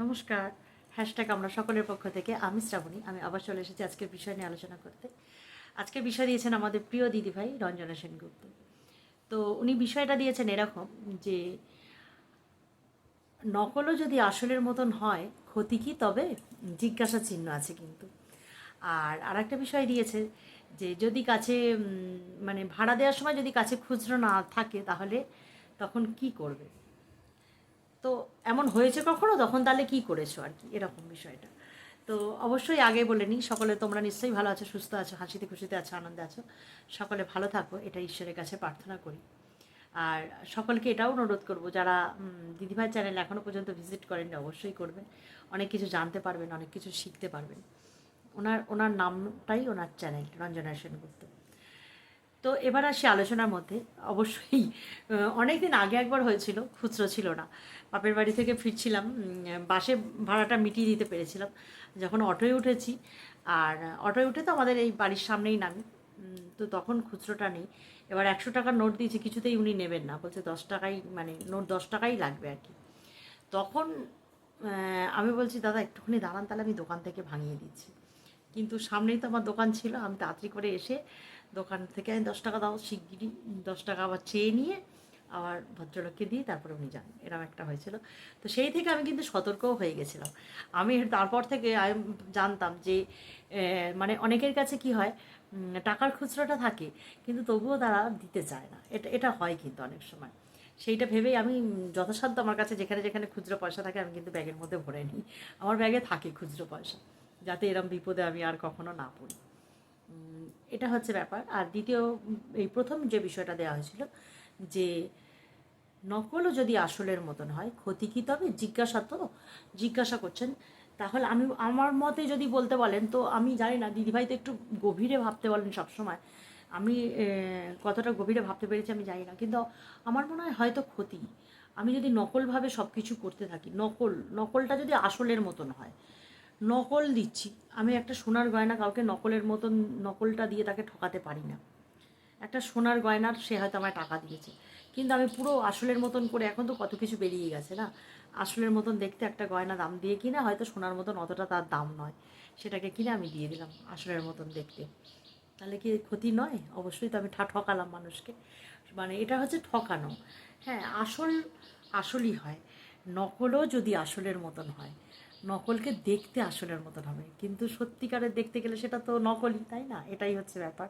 নমস্কার। হ্যাশট্যাগ আমরা সকলের পক্ষ থেকে। আমি শ্রাবণী। আমি আবার চলে এসেছি আজকের বিষয় নিয়ে আলোচনা করতে। আজকের বিষয় দিয়েছেন আমাদের প্রিয় দিদিভাই রঞ্জনা সেনগুপ্ত। তো উনি বিষয়টা দিয়েছেন এরকম যে, নকলও যদি আসলের মতন হয়, ক্ষতি কি তবে? জিজ্ঞাসা চিহ্ন আছে কিন্তু। আর আরেকটা বিষয় দিয়েছে যে, যদি কাছে মানে ভাড়া দেওয়ার সময় যদি কাছে খুচরো না থাকে, তাহলে তখন কি করবে? তো এমন হয়েছে কখনো? তখন তাহলে কি করেছ আর কি? এরকম বিষয়টা। তো অবশ্যই আগে বলে নিই, সকলে তোমরা নিশ্চয়ই ভালো আছো, সুস্থ আছো, হাসিতে খুশিতে আছো, আনন্দে আছো। সকলে ভালো থাকো, এটা ঈশ্বরের কাছে প্রার্থনা করি। আর সকলকে এটাও অনুরোধ করব, যারা দিদিভাই চ্যানেল এখনও পর্যন্ত ভিজিট করেননি, অবশ্যই করবেন। অনেক কিছু জানতে পারবেন, অনেক কিছু শিখতে পারবেন। ওনার ওনার নামটাই ওনার চ্যানেল, রঞ্জনা সেনগুপ্ত তো এবার আসি আলোচনার মধ্যে। অবশ্যই অনেক দিন আগে একবার হয়েছিল, খুচরো ছিল না। বাপের বাড়ি থেকে ফিরছিলাম বাসে ভাড়াটা মিটিয়ে দিতে পেরেছিলাম। যখন অটোয় উঠেছি, আর অটোয় উঠে তো আমাদের এই বাড়ির সামনেই নামি তো তখন খুচরোটা নেই। এবার একশো টাকার নোট দিয়েছি, কিছুতেই উনি নেবেন না। বলছে, দশ টাকাই মানে নোট দশ টাকাই লাগবে আর কি। তখন আমি বলছি, দাদা, একটুখানি দাঁড়ান, তাহলে আমি দোকান থেকে ভাঙিয়ে দিচ্ছি। কিন্তু সামনেই তো আমার দোকান ছিল, আমি তাড়াতাড়ি করে এসে দোকান থেকে আমি দশ টাকা দাও শিগগিরি দশ টাকা আবার চেয়ে নিয়ে আবার ভদ্রলোককে দিয়ে তারপরে উনি যান। এরকম একটা হয়েছিল। তো সেই থেকে আমি কিন্তু সতর্কও হয়ে গেছিলাম। আমি তারপর থেকে আমি জানতাম যে মানে অনেকের কাছে কি হয় টাকার খুচরোটা থাকে, কিন্তু তবুও তারা দিতে চায় না। এটা এটা হয় কিন্তু অনেক সময়। সেইটা ভেবেই আমি যথাসাধ্য আমার কাছে যেখানে যেখানে খুচরো পয়সা থাকে, আমি কিন্তু ব্যাগের মধ্যে ভরে নিই। আমার ব্যাগে থাকে খুচরো পয়সা, যাতে এরম বিপদে আমি আর কখনো না পড়ি। এটা হচ্ছে ব্যাপার। আর দ্বিতীয়, এই প্রথম যে বিষয়টা দেওয়া হয়েছিল যে নকলও যদি আসলের মতন হয়, ক্ষতি কি তবে? জিজ্ঞাসা তো, জিজ্ঞাসা করছেন। তাহলে আমি, আমার মতে যদি বলতে বলেন, তো আমি জানি না, দিদিভাই তো একটু গভীরে ভাবতে বলেন সবসময়। আমি কতটা গভীরে ভাবতে পেরেছি আমি জানি না। কিন্তু আমার মনে হয় হয়তো ক্ষতি। আমি যদি নকলভাবে সব কিছু করতে থাকি, নকল, নকলটা যদি আসলের মতন হয় নকল দিচ্ছি। আমি একটা সোনার গয়না কাউকে নকলের মতন নকলটা দিয়ে তাকে ঠকাতে পারি না। একটা সোনার গয়নার সে হয়তো আমায় টাকা দিয়েছে। কিন্তু আমি পুরো আসলের মতন করে এখন তো কত কিছু বেরিয়ে গেছে না? আসলের মতন দেখতে একটা গয়না দাম দিয়ে কিনা হয়তো সোনার মতন অতটা তার দাম নয়। সেটাকে কিনে আমি দিয়ে দিলাম আসলের মতন দেখতে। তাহলে কি ক্ষতি নয়? অবশ্যই তো আমি ঠকালাম মানুষকে। মানে এটা হচ্ছে ঠকানো। হ্যাঁ আসল, আসলই হয়। নকলও যদি আসলের মতন হয় নকলকে দেখতে আসলের মতন হবে। কিন্তু সত্যিকারের দেখতে গেলে সেটা তো নকলই, তাই না? এটাই হচ্ছে ব্যাপার।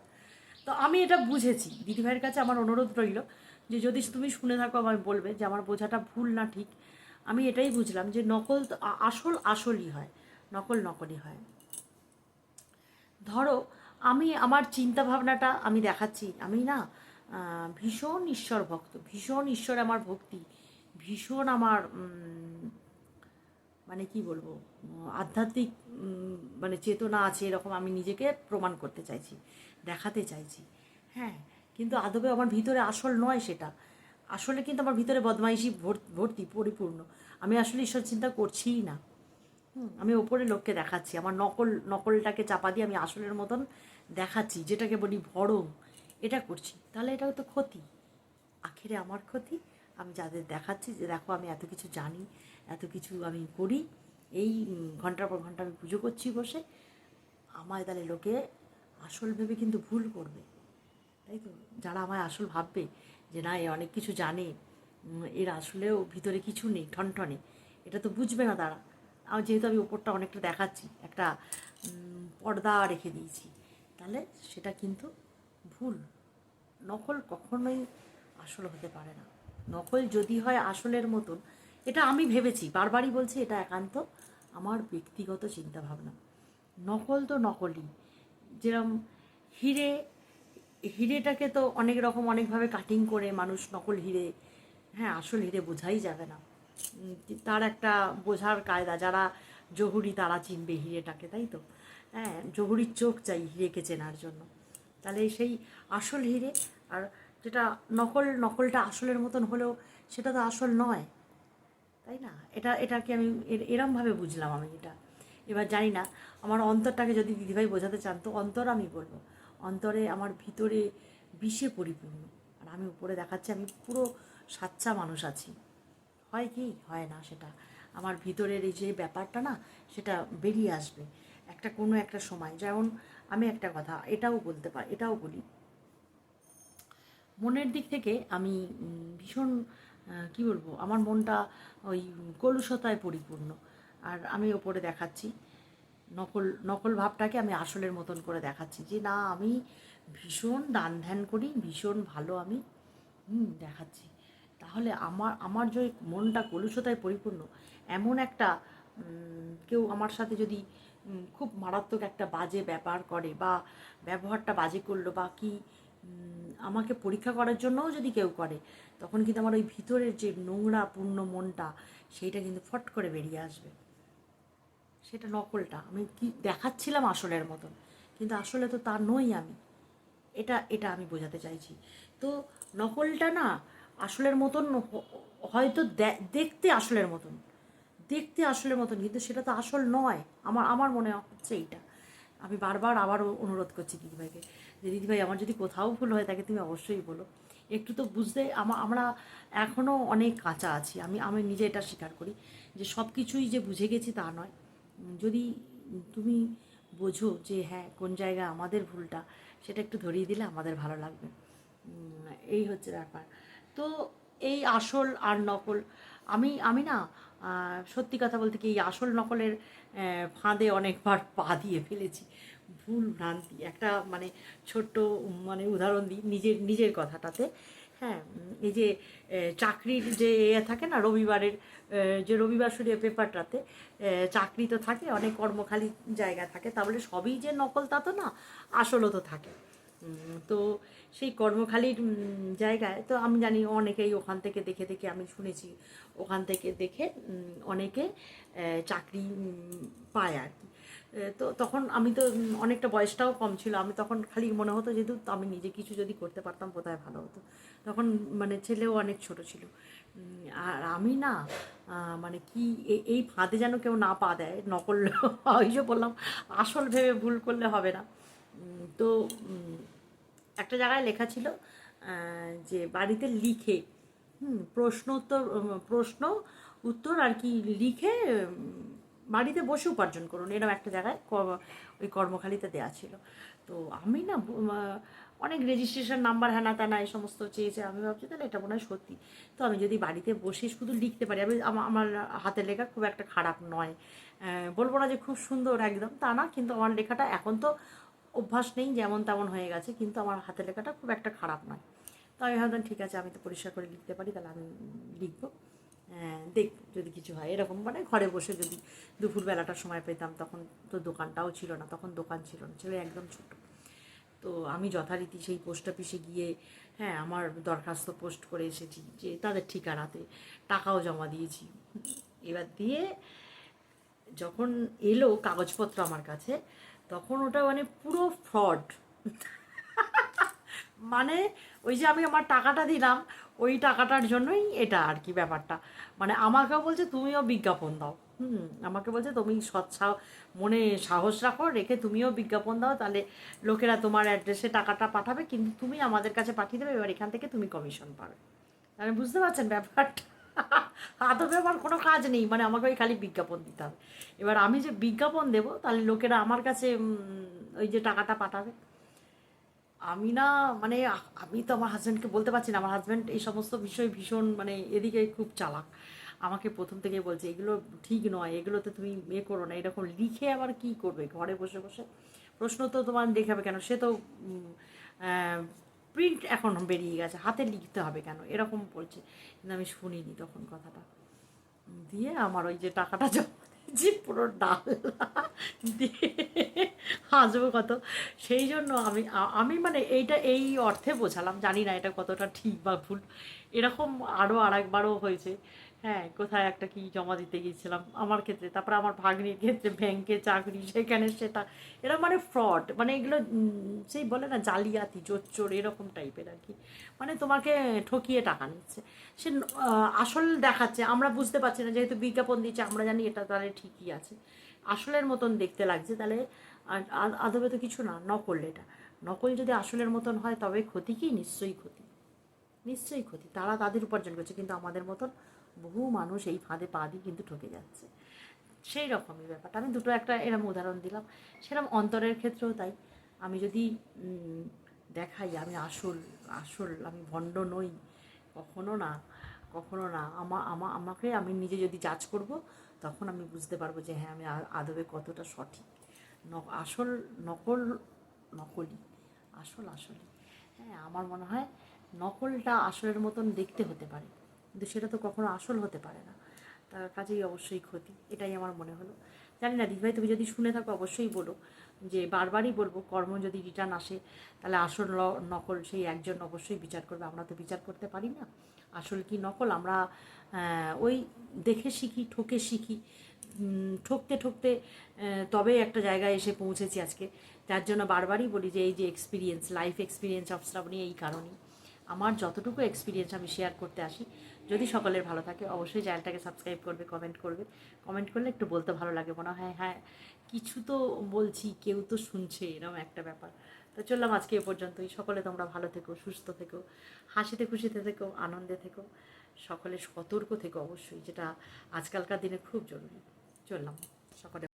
তো আমি এটা বুঝেছি। দিদিভাইয়ের কাছে আমার অনুরোধ রইল যে যদি তুমি শুনে থাকো আমায় বলবে যে আমার বোঝাটা ভুল না ঠিক, আমি এটাই বুঝলাম যে নকল তো আসল আসলই হয়, নকল নকলই হয়। ধরো, আমি আমার চিন্তা ভাবনাটা আমি দেখাচ্ছি। আমি না ভীষণ ঈশ্বর ভক্ত ভীষণ ঈশ্বর আমার ভক্তি, ভীষণ আমার মানে কি বলব আধ্যাত্মিক মানে চেতনা আছে এরকম আমি নিজেকে প্রমাণ করতে চাইছি, দেখাতে চাইছি। হ্যাঁ কিন্তু আদবে আমার ভিতরে আসল নয় সেটা। আসলে কিন্তু আমার ভিতরে বদমাইশি ভর- ভর্তি, পরিপূর্ণ। আমি আসলে ঈশ্বর চিন্তা করছিই না। আমি ওপরে লোককে দেখাচ্ছি, আমার নকল, নকলটাকে চাপা দিয়ে আমি আসলের মতন দেখাচ্ছি, যেটাকে বলি ভরং এটা করছি। তাহলে এটাও তো ক্ষতি। আখেরে আমার ক্ষতি। আমি যাদের দেখাচ্ছি যে দেখো আমি এত কিছু জানি এত কিছু আমি করি। এই ঘণ্টার পর ঘণ্টা আমি পুজো করছি বসে। আমায় তাহলে লোকে আসল ভেবে কিন্তু ভুল করবে। তাই তো? যারা আমায় আসল ভাববে যে না, এ অনেক কিছু জানে এর আসলেও ভিতরে কিছু নেই, ঠনঠনে, এটা তো বুঝবে না তারা। আমি যেহেতু আমি ওপরটা অনেকটা দেখাচ্ছি, একটা পর্দা রেখে দিয়েছি, তাহলে সেটা কিন্তু ভুল। নকল কখনোই আসল হতে পারে না। নকল যদি হয় আসলের মতন এটা আমি ভেবেছি, বারবারই বলছি এটা একান্ত আমার ব্যক্তিগত চিন্তাভাবনা। নকল তো নকলই। যেরকম হিরে, হিরেটাকে তো অনেক রকম অনেকভাবে কাটিং করে মানুষ নকল হিরে হ্যাঁ আসল হিরে বোঝাই যাবে না। তার একটা বোঝার কায়দা, যারা জহুরি তারা চিনবে হিরেটাকে, তাই তো? হ্যাঁ জহুরির চোখ চাই হিরেকে চেনার জন্য। তাহলে সেই আসল হিরে, আর যেটা নকল, নকলটা আসলের মতন হলেও সেটা তো আসল নয়। তাই না? এটা, এটাকে আমি, এর- এরমভাবে বুঝলাম আমি এটা। এবার জানি না, আমার অন্তরটাকে যদি দিদিভাই বোঝাতে চান, তো অন্তর আমি বলব। অন্তরে আমার ভিতরে বিষে পরিপূর্ণ। আর আমি উপরে দেখাচ্ছি, আমি পুরো সাচ্চা মানুষ আছি। হয় কি? হয় না সেটা। আমার ভিতরের এই যে ব্যাপারটা না, সেটা বেরিয়ে আসবে। একটা কোনো একটা সময়। যেমন আমি একটা কথা, এটাও বলতে পারি এটাও বলি। মনের দিক থেকে আমি ভীষণ কি বলব, আমার মনটা ওই কলুষতায় পরিপূর্ণ। আর আমি ওপরে দেখাচ্ছি, নকল নকল ভাবটাকে আমি আসলের মতন করে দেখাচ্ছি যে, না, আমি ভীষণ দান ধ্যান করি, ভীষণ ভালো আমি দেখাচ্ছি। তাহলে আমার আমার যে মনটা কলুষতায় পরিপূর্ণ, এমন একটা কেউ আমার সাথে যদি খুব মারাত্মক একটা বাজে ব্যাপার করে বা ব্যবহারটা বাজে করল বা কি আমাকে পরীক্ষা করার জন্যও যদি কেউ করে, তখন কিন্তু আমার ওই ভিতরের যে নোংরা পূর্ণ মনটা, সেইটা কিন্তু ফট করে বেরিয়ে আসবে। সেটা নকলটা। আমি কি দেখাচ্ছিলাম আসলের মতন, কিন্তু আসলে তো তা নই আমি। এটা এটা আমি বোঝাতে চাইছি। তো নকলটা না আসলের মতন হয়তো দেখতে আসলের মতন। দেখতে আসলের মতন, কিন্তু সেটা তো আসল নয়। আমার আমার মনে হচ্ছে এইটা। আমি বারবার আবারও অনুরোধ করছি দিদিভাইকে যে, দিদিভাই, আমার যদি কোথাও ভুল হয়ে থাকে তুমি অবশ্যই বলো। একটু তো বুঝতে, আমা- আমরা এখনও অনেক কাঁচা আছি। আমি আমি নিজে এটা স্বীকার করি যে, সব কিছুই যে বুঝে গেছি তা নয়। যদি তুমি বোঝো যে হ্যাঁ কোন জায়গায় আমাদের ভুলটা, সেটা একটু ধরিয়ে দিলে আমাদের ভালো লাগবে। এই হচ্ছে ব্যাপার। তো এই আসল আর নকল, আমি আমি না সত্যি কথা বলতে কি, এই আসল নকলের ফাঁদে অনেকবার পা দিয়ে ফেলেছি। ভুল ভ্রান্তি। একটা মানে ছোট্ট মানে উদাহরণ দিই নিজের নিজের কথাটাতে। হ্যাঁ এই যে চাকরির যে এ থাকে না, রবিবারের যে রবিবার শুরু পেপারটাতে চাকরি তো থাকে, অনেক কর্মখালি জায়গা থাকে, তাহলে সবই যে নকল তা তো না, আসলও তো থাকে। তো সেই কর্মখালির জায়গায়। তো আমি জানি অনেকেই ওখান থেকে দেখে দেখে আমি শুনেছি। ওখান থেকে দেখে অনেকে চাকরি পায় আর কি। তো তখন আমি তো অনেকটা বয়সটাও কম ছিল। আমি তখন খালি মনে হতো যেহেতু আমি নিজে কিছু যদি করতে পারতাম কোথায় ভালো হতো। তখন মানে ছেলেও অনেক ছোট ছিল। আর আমি না মানে কি এই ফাঁদে যেন কেউ না পা দেয়, নকল, ওই যে বললাম, আসল ভেবে ভুল করলে হবে না। তো একটা জায়গায় লেখা ছিল যে বাড়িতে লিখে, হুম, প্রশ্ন উত্তর প্রশ্ন উত্তর আর কি লিখে বাড়িতে বসে উপার্জন করুন এরকম একটা জায়গায় ওই কর্মখালিতে দেওয়া ছিল। তো আমি না অনেক রেজিস্ট্রেশন নাম্বার হ্যানা ত্যানা এই সমস্ত চেয়েছে, আমি ভাবছি তাহলে এটা মনে হয় সত্যি। তো আমি যদি বাড়িতে বসে শুধু লিখতে পারি, আমি আমার হাতের লেখা খুব একটা খারাপ নয়। বলব না যে খুব সুন্দর একদম, তা না, কিন্তু আমার লেখাটা এখন তো অভ্যাস নেই যেমন তেমন হয়ে গেছে কিন্তু আমার হাতে লেখাটা খুব একটা খারাপ নয়। তো আমি ভাবলাম ঠিক আছে আমি তো পরিষ্কার করে লিখতে পারি তাহলে আমি লিখব। হ্যাঁ, দেখ যদি কিছু হয় এরকম মানে ঘরে বসে যদি দুপুরবেলাটার সময় পেতাম তখন তো দোকানটাও ছিল না তখন দোকান ছিল না ছিল একদম ছোট। তো আমি যথারীতি সেই পোস্ট অফিসে গিয়ে হ্যাঁ আমার দরখাস্ত পোস্ট করে এসেছি যে তাদের ঠিকানাতে টাকাও জমা দিয়েছি। এবার দিয়ে যখন এলো কাগজপত্র আমার কাছে তখন ওটা মানে পুরো ফ্রড মানে ওই যে আমি আমার টাকাটা দিলাম, ওই টাকাটার জন্যই এটা আর কি ব্যাপারটা। মানে আমাকেও বলছে, তুমিও বিজ্ঞাপন দাও। হুম, আমাকে বলছে, তুমি সৎসা মনে সাহস রাখো, রেখে তুমিও বিজ্ঞাপন দাও, তাহলে লোকেরা তোমার অ্যাড্রেসে টাকাটা পাঠাবে, কিন্তু তুমি আমাদের কাছে পাঠিয়ে দেবে, এবার এখান থেকে তুমি কমিশন পাবে। মানে বুঝতে পারছেন ব্যাপারটা? আদবে আমার কোনো কাজ নেই মানে আমাকে ওই খালি বিজ্ঞাপন দিতে হবে। এবার আমি যে বিজ্ঞাপন দেবো, তাহলে লোকেরা আমার কাছে ওই যে টাকাটা পাঠাবে। আমি না মানে আমি তো আমার হাজব্যান্ডকে বলতে পারছি না, আমার হাজব্যান্ড এই সমস্ত বিষয় ভীষণ মানে এদিকে খুব চালাক। আমাকে প্রথম থেকেই বলছে, এগুলো ঠিক নয়, এগুলোতে তুমি এ করো না। এরকম লিখে আবার কি করবে? ঘরে বসে বসে প্রশ্ন তো তোমার দেখাবে কেন? সে তো প্রিন্ট এখন বেরিয়ে গেছে, হাতে লিখতে হবে কেন? এরকম বলছে কিন্তু আমি শুনিনি তখন কথাটা। দিয়ে আমার ওই যে টাকাটা জমা দিয়েছি, পুরো ডাল দিয়ে হাসবো কত। সেই জন্য আমি আমি মানে এইটা এই অর্থে বোঝালাম, জানি না এটা কতটা ঠিক বা ভুল। এরকম আরও আর একবারও হয়েছে। হ্যাঁ কোথায় একটা কি জমা দিতে গিয়েছিলাম, আমার ক্ষেত্রে, তারপরে আমার ভাগ্নির ক্ষেত্রে, ব্যাংকে চাকরি সেখানে সেটা, এরা মানে ফ্রড মানে এগুলো সেই বলে না, জালিয়াতি, জোচ্চোর, এরকম টাইপের আর কি। মানে তোমাকে ঠকিয়ে টাকা নিচ্ছে। সে আসল দেখাচ্ছে, আমরা বুঝতে পারছি না, যেহেতু বিজ্ঞাপন দিচ্ছে, আমরা জানি এটা তাহলে ঠিকই আছে। আসলের মতন দেখতে লাগছে, তাহলে আদবে তো কিছু না, নকল এটা। নকল যদি আসলের মতন হয়, তবে ক্ষতি কি? নিশ্চয়ই ক্ষতি। নিশ্চয়ই ক্ষতি। তারা তাদের উপার্জন করছে, কিন্তু আমাদের মতন বহু মানুষ এই ফাঁদে পা দিয়ে কিন্তু ঠকে যাচ্ছে। সেই রকমই ব্যাপারটা। আমি দুটো একটা এরম উদাহরণ দিলাম। সেরকম অন্তরের ক্ষেত্রেও তাই। আমি যদি দেখাই, আমি আসল আসল, আমি ভণ্ড নই। কখনো না কখনো না। আমা আমা, আমাকে আমি নিজে যদি জাজ করব, তখন আমি বুঝতে পারব যে হ্যাঁ আমি আদবে কতটা সঠিক। আসল, নকল নকলই আসল আসলই হ্যাঁ আমার মনে হয় নকলটা আসলের মতন দেখতে হতে পারে। কিন্তু সেটা তো কখনো আসল হতে পারে না। তার কাজেই অবশ্যই ক্ষতি, এটাই আমার মনে হলো। জানি না দিদিভাই তুমি যদি শুনে থাকো, অবশ্যই বলো যে বারবারই বলব, কর্ম যদি রিটার্ন আসে, তাহলে আসল নকল সেই একজন অবশ্যই বিচার করবে। আমরা তো বিচার করতে পারি না। আসল কি নকল? আমরা ওই দেখে শিখি, ঠকে শিখি। ঠকতে ঠকতে তবে একটা জায়গায় এসে পৌঁছেছি আজকে। যার জন্য বারবারই বলি যে, এই যে experience life experience of Shrabani, এই কারণেই। আমার যতটুকু এক্সপিরিয়েন্স আমি শেয়ার করতে আসি, যদি সকলের ভালো থাকে, অবশ্যই চ্যানেলটাকে সাবস্ক্রাইব করবে কমেন্ট করবে। কমেন্ট করলে একটু বলতে ভালো লাগে, মনে হয় হ্যাঁ কিছু তো বলছি, কেউ তো শুনছে এরকম একটা ব্যাপার। তো চললাম আজকে এ পর্যন্তই। সকলে তোমরা ভালো থেকো, সুস্থ থেকো, হাসিতে খুশিতে থেকো, আনন্দে থেকো। সকলে সতর্ক থেকো অবশ্যই, যেটা আজকালকার দিনে খুব জরুরি। চললাম, সকলে